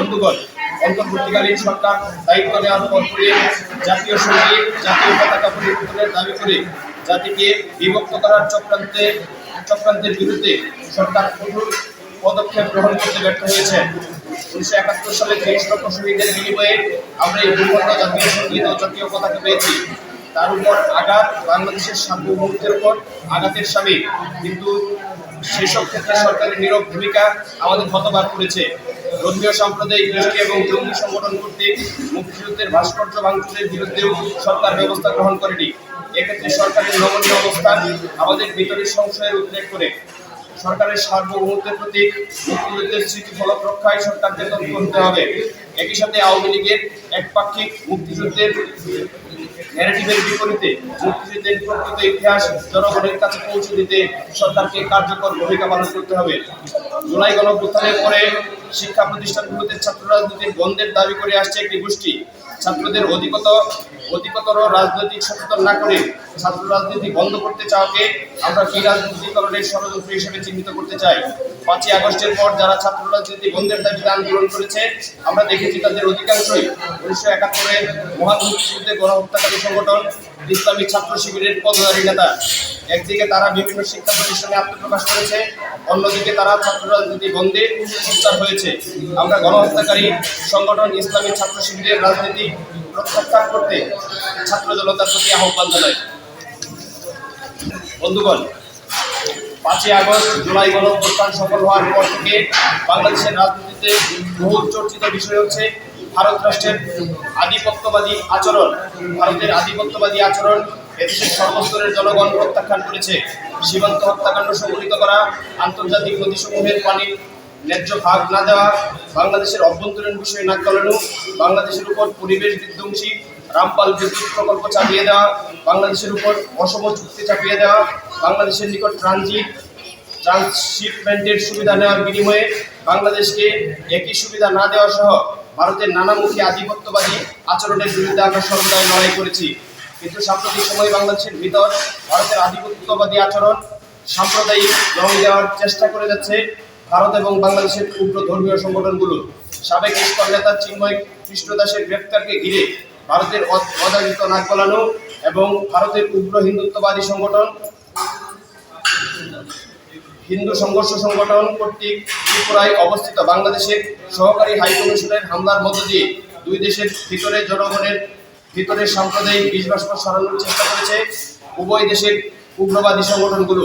বন্ধুগণ অন্তর্বর্তীকালীন সরকার দায়িত্ব নেওয়ার পর থেকে জাতীয় সংগীত, জাতীয় পতাকা পরিবর্তনের দাবি করে জাতিকে বিভক্ত করার চক্রান্তে, চক্রান্তের বিরুদ্ধে সরকার কঠোর পদক্ষেপ গ্রহণ করতে ব্যর্থ হয়েছে। উনিশশো একাত্তর সালে তেইশ লক্ষ শহীদের বিনিময়ে আমরা এই দুর্ঘটনা জাতীয় সংগীত ও জাতীয় পতাকা পেয়েছি। তার উপর আঘাত বাংলাদেশের সার্বভৌমত্বের উপর আঘাতের স্বামী কিন্তু সেসব ক্ষেত্রে সরকারের নীরব ভূমিকা আমাদের হতবাক করেছে। ধর্মীয় সাম্প্রদায়িক গোষ্ঠী এবং জঙ্গি সংগঠন কর্তৃক মুক্তিযুদ্ধের ভাস্কর্য ভাঙচুরের বিরুদ্ধেও সরকার ব্যবস্থা গ্রহণ করেনি। এক্ষেত্রে সরকারের নমনীয় অবস্থান আমাদের ভিতরের সংশয়ের উদ্রেক করে। সরকারের সার্বভৌমত্বের প্রতি মুক্তিযুদ্ধের স্মৃতি ফলক রক্ষায় সরকারকে তৎপর হতে হবে। একই সাথে আওয়ামী লীগের একপাক্ষিক মুক্তিযুদ্ধের ন্যারেটিভের বিপরীতে মুক্তিযুদ্ধের প্রকৃত ইতিহাস জনগণের কাছে পৌঁছে দিতে সরকারকে কার্যকর ভূমিকা পালন করতে হবে। জুলাই গণঅভ্যুত্থানের পরে শিক্ষা প্রতিষ্ঠানগুলোতে ছাত্র রাজনীতির বন্ধের দাবি করে আসছে একটি গোষ্ঠী। ছাত্রদের অধিকত অধিকতর রাজনৈতিক সচেতন না করে ছাত্র রাজনীতি বন্ধ করতে চাওকে আমরা কি রাজনীতিকরণের ষড়যন্ত্র হিসেবে চিহ্নিত করতে চাই? পাঁচই আগস্টের পর যারা ছাত্র রাজনীতি বন্ধের দাবিতে আন্দোলন করেছে, আমরা দেখেছি তাদের অধিকাংশই উনিশশো একাত্তরে মহান গণহত্যাকারী সংগঠন, ইসলামী ছাত্র শিবিরের পদধারী নেতা। একদিকে তারা বিভিন্ন শিক্ষা প্রতিষ্ঠানে আত্মপ্রকাশ করেছে, অন্যদিকে তারা ছাত্র রাজনীতি বন্ধে সোচ্চার হয়েছে। আমরা গণহত্যাকারী সংগঠন, ইসলামী ছাত্র শিবিরের রাজনীতি প্রত্যাখ্যান করতে ছাত্র জনতার প্রতি আহ্বান জানাই। বন্ধুগণ পাঁচই আগস্ট, জুলাই গণঅভ্যুত্থান সফল হওয়ার পর থেকে বাংলাদেশের রাজনীতিতে বহু চর্চিত বিষয় হচ্ছে ভারত রাষ্ট্রের আধিপত্যবাদী আচরণ। ভারতের আধিপত্যবাদী আচরণ এদেশের সর্বস্তরের জনগণ প্রত্যাখ্যান করেছে। সীমান্ত হত্যাকাণ্ড সংঘটিত করা, আন্তর্জাতিক নদীসমূহের পানি ন্যায্য ভাগ না দেওয়া, বাংলাদেশের অভ্যন্তরীণ বিষয়ে নাক গলানো, বাংলাদেশের উপর পরিবেশ বিধ্বংসী রামপাল বিদ্যুৎ প্রকল্প চাপিয়ে দেওয়া, বাংলাদেশের উপর অসম চুক্তি চাপিয়ে দেওয়া, বাংলাদেশের নিকট ট্রানজিট, ট্রান্সশিপমেন্টের সুবিধা নেওয়ার বিনিময়ে বাংলাদেশকে একই সুবিধা না দেওয়া সহ ভারতের নানামুখী আধিপত্যবাদী আচরণের বিরুদ্ধে আমরা সর্বদাই লড়াই করেছি। কিন্তু সাম্প্রতিক সময়ে বাংলাদেশের ভিতর ভারতের আধিপত্যবাদী আচরণ সাম্প্রদায়িক রং দেওয়ার চেষ্টা করে যাচ্ছে ভারত এবং বাংলাদেশের উগ্র ধর্মীয় সংগঠনগুলো। সাবেক ইস্কন নেতা চিন্ময় কৃষ্ণদাসের গ্রেপ্তারকে ঘিরে ভারতের অজাগিত নাক গলানো এবং ভারতের উগ্র হিন্দুত্ববাদী সংগঠন, হিন্দু সংঘর্ষ সংগঠন কর্তৃক ত্রিপুরায় অবস্থিত বাংলাদেশের সহকারী হাই কমিশনের হামলার মধ্য দিয়ে দুই দেশের ভিতরে জনগণের ভিতরে সাম্প্রদায়িক বাষ্প সরানোর চেষ্টা করেছে উভয় দেশের উগ্রবাদী সংগঠনগুলো।